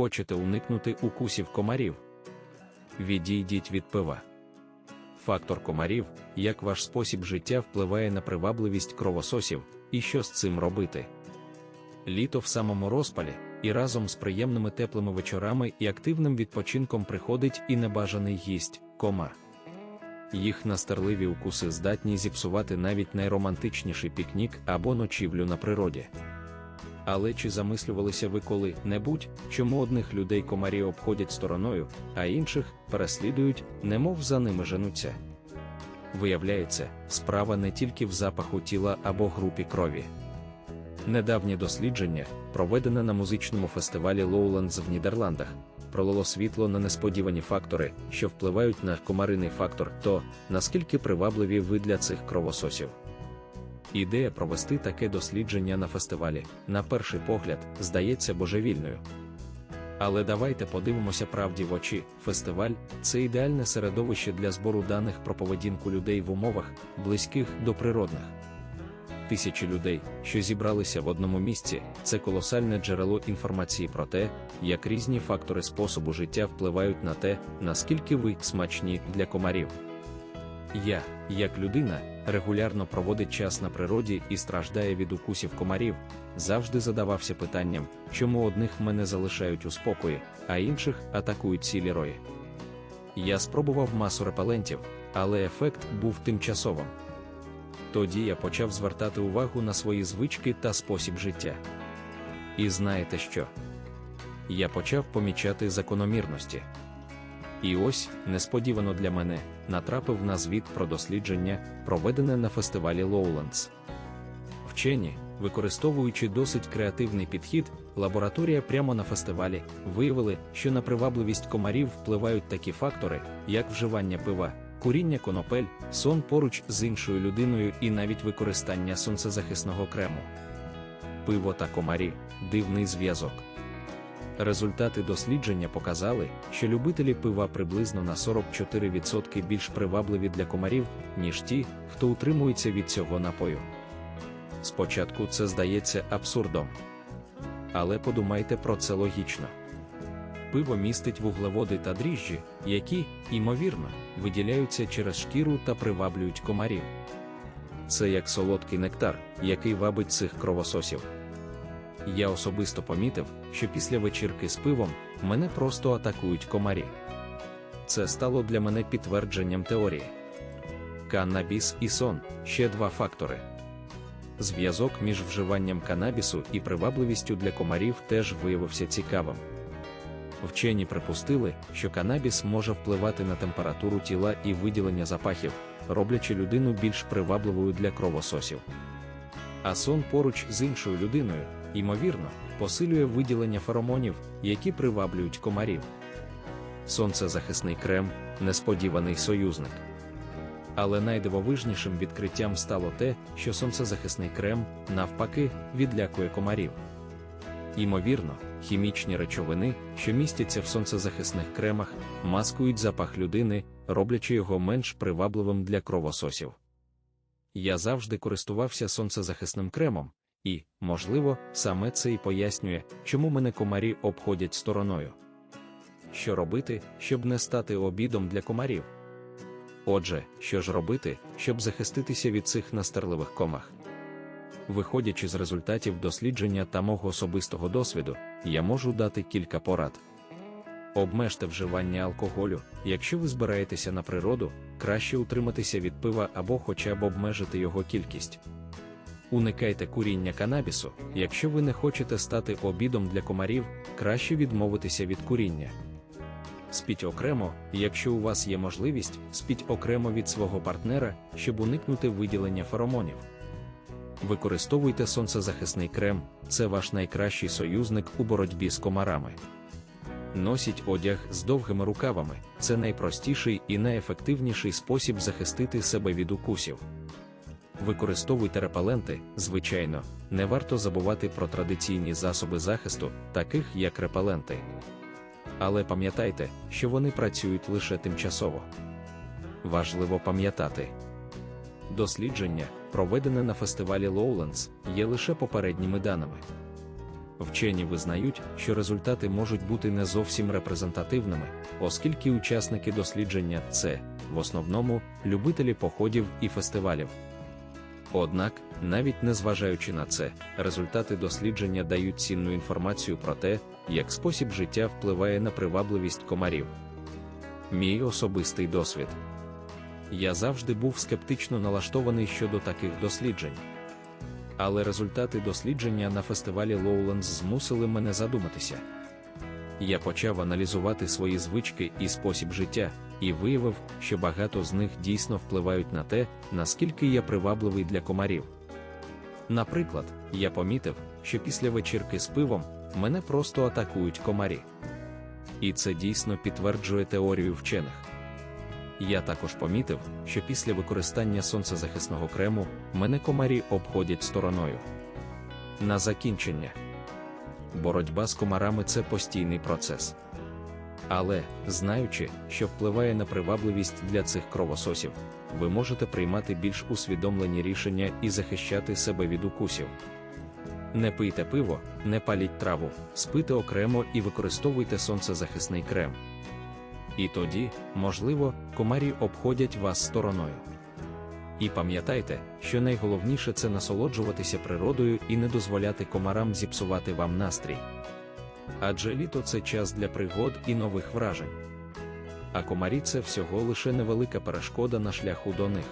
Хочете уникнути укусів комарів? Відійдіть від пива. Фактор комарів, як ваш спосіб життя впливає на привабливість кровососів, і що з цим робити. Літо в самому розпалі, і разом з приємними теплими вечорами і активним відпочинком приходить і небажаний гість комар. Їх настарливі укуси здатні зіпсувати навіть найромантичніший пікнік або ночівлю на природі. Але чи замислювалися ви коли-небудь, чому одних людей комарі обходять стороною, а інших переслідують, немов за ними женуться? Виявляється, справа не тільки в запаху тіла або групі крові. Недавнє дослідження, проведене на музичному фестивалі Lowlands в Нідерландах, пролило світло на несподівані фактори, що впливають на комариний фактор, то наскільки привабливі ви для цих кровососів. Ідея провести таке дослідження на фестивалі, на перший погляд, здається божевільною. Але давайте подивимося правді в очі. Фестиваль це ідеальне середовище для збору даних про поведінку людей в умовах, близьких до природних. Тисячі людей, що зібралися в одному місці, це колосальне джерело інформації про те, як різні фактори способу життя впливають на те, наскільки ви смачні для комарів. Я, як людина, регулярно проводить час на природі і страждає від укусів комарів, завжди задавався питанням, чому одних мене залишають у спокої, а інших атакують цілі рої. Я спробував масу репелентів, але ефект був тимчасовим. Тоді я почав звертати увагу на свої звички та спосіб життя. І знаєте що? Я почав помічати закономірності. І ось, несподівано для мене, натрапив на звіт про дослідження, проведене на фестивалі Lowlands. Вчені, використовуючи досить креативний підхід, лабораторія прямо на фестивалі виявили, що на привабливість комарів впливають такі фактори, як вживання пива, куріння конопель, сон поруч з іншою людиною і навіть використання сонцезахисного крему. Пиво та комарі дивний зв'язок. Результати дослідження показали, що любителі пива приблизно на 44% більш привабливі для комарів, ніж ті, хто утримується від цього напою. Спочатку це здається абсурдом. Але подумайте про це логічно. Пиво містить вуглеводи та дріжджі, які, ймовірно, виділяються через шкіру та приваблюють комарів. Це як солодкий нектар, який вабить цих кровососів. Я особисто помітив, що після вечірки з пивом мене просто атакують комарі. Це стало для мене підтвердженням теорії. Каннабіс і сон ще два фактори. Зв'язок між вживанням канабісу і привабливістю для комарів теж виявився цікавим. Вчені припустили, що канабіс може впливати на температуру тіла і виділення запахів, роблячи людину більш привабливою для кровососів. А сон поруч з іншою людиною, ймовірно, посилює виділення феромонів, які приваблюють комарів. Сонцезахисний крем несподіваний союзник. Але найдивовижнішим відкриттям стало те, що сонцезахисний крем, навпаки, відлякує комарів. Ймовірно, хімічні речовини, що містяться в сонцезахисних кремах, маскують запах людини, роблячи його менш привабливим для кровососів. Я завжди користувався сонцезахисним кремом, і, можливо, саме це і пояснює, чому мене комарі обходять стороною. Що робити, щоб не стати обідом для комарів? Отже, що ж робити, щоб захиститися від цих настарливих комах? Виходячи з результатів дослідження та мого особистого досвіду, я можу дати кілька порад. Обмежте вживання алкоголю, якщо ви збираєтеся на природу, краще утриматися від пива або хоча б обмежити його кількість. Уникайте куріння канабісу, якщо ви не хочете стати обідом для комарів, краще відмовитися від куріння. Спіть окремо, якщо у вас є можливість, спіть окремо від свого партнера, щоб уникнути виділення феромонів. Використовуйте сонцезахисний крем, це ваш найкращий союзник у боротьбі з комарами. Носіть одяг з довгими рукавами, це найпростіший і найефективніший спосіб захистити себе від укусів. Використовуйте репеленти, звичайно, не варто забувати про традиційні засоби захисту, таких як репеленти. Але пам'ятайте, що вони працюють лише тимчасово. Важливо пам'ятати. Дослідження, проведене на фестивалі Lowlands, є лише попередніми даними. Вчені визнають, що результати можуть бути не зовсім репрезентативними, оскільки учасники дослідження це, в основному, любителі походів і фестивалів. Однак, навіть незважаючи на це, результати дослідження дають цінну інформацію про те, як спосіб життя впливає на привабливість комарів. Мій особистий досвід. Я завжди був скептично налаштований щодо таких досліджень. Але результати дослідження на фестивалі Lowlands змусили мене задуматися. Я почав аналізувати свої звички і спосіб життя, і виявив, що багато з них дійсно впливають на те, наскільки я привабливий для комарів. Наприклад, я помітив, що після вечірки з пивом мене просто атакують комарі. І це дійсно підтверджує теорію вчених. Я також помітив, що після використання сонцезахисного крему мене комарі обходять стороною. На закінчення. Боротьба з комарами це постійний процес. Але, знаючи, що впливає на привабливість для цих кровососів, ви можете приймати більш усвідомлені рішення і захищати себе від укусів. Не пийте пиво, не паліть траву, спите окремо і використовуйте сонцезахисний крем. І тоді, можливо, комарі обходять вас стороною. І пам'ятайте, що найголовніше це насолоджуватися природою і не дозволяти комарам зіпсувати вам настрій. Адже літо це час для пригод і нових вражень. А комарі це всього лише невелика перешкода на шляху до них.